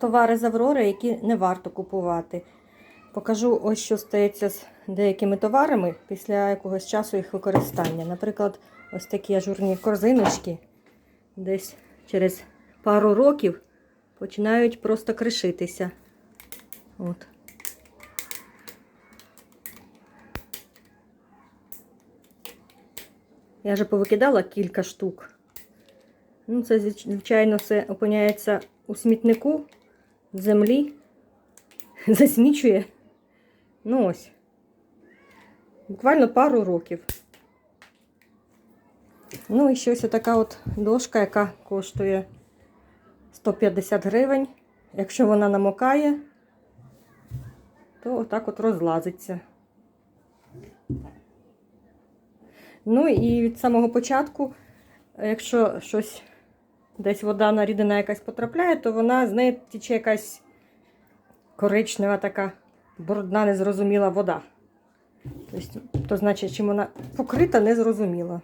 товари з Аврори, які не варто купувати. Покажу ось що стається з деякими товарами після якогось часу їх використання. Наприклад, ось такі ажурні корзиночки десь через пару років починають просто кришитися. От. Я вже повикидала кілька штук. Ну, це, звичайно, все опиняється у смітнику, землі, засмічує. Ну ось. Буквально пару років. Ну і ще ось така от дошка, яка коштує 150 гривень. Якщо вона намокає, то отак от розлазиться. Ну і від самого початку, якщо щось десь вода на рідина якась потрапляє, то вона з неї тече якась коричнева така брудна, незрозуміла вода. Тобто, то значить, чим вона покрита, незрозуміло.